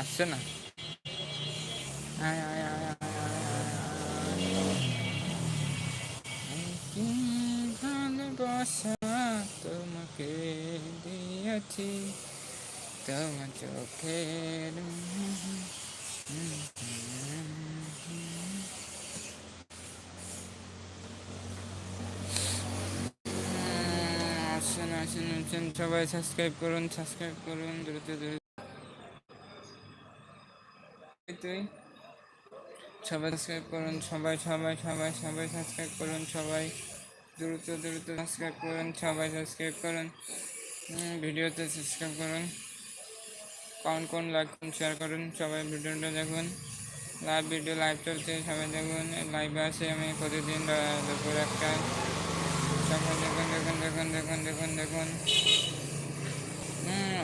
আসছে না। তোমাকে দিয়েছি? তোমার সবাই সাবস্ক্রাইব করুন সাবস্ক্রাইব করুন দ্রুত দ্রুত। তুই সবাই সাবস্ক্রাইব করুন সবাই সবাই সবাই সবাই সাবস্ক্রাইব করুন সবাই দ্রুত দ্রুত সাবস্ক্রাইব করুন সবাই সাবস্ক্রাইব করুন। ভিডিওতে সাবস্ক্রাইব করুন। কোন কোন লাইক শেয়ার করুন সবাই ভিডিওটা দেখুন। লাইভ ভিডিও লাইভ চলছে সবাই দেখুন। লাইভে আসে আমি প্রতিদিন দুপুর একটা। সবাই দেখুন দেখুন দেখুন দেখুন দেখুন দেখুন। হুম,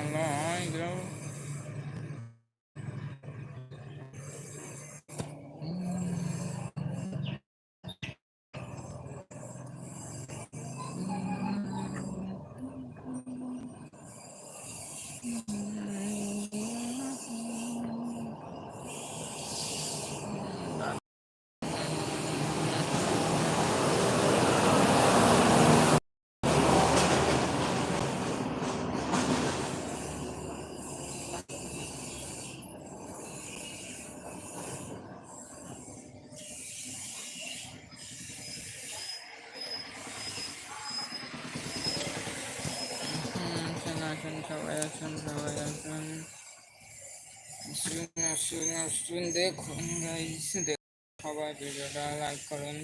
আসুন আসুন সবাই আসুন সবাই আসুন আসুন দেখুন সবাই ভিডিওটা লাইক করুন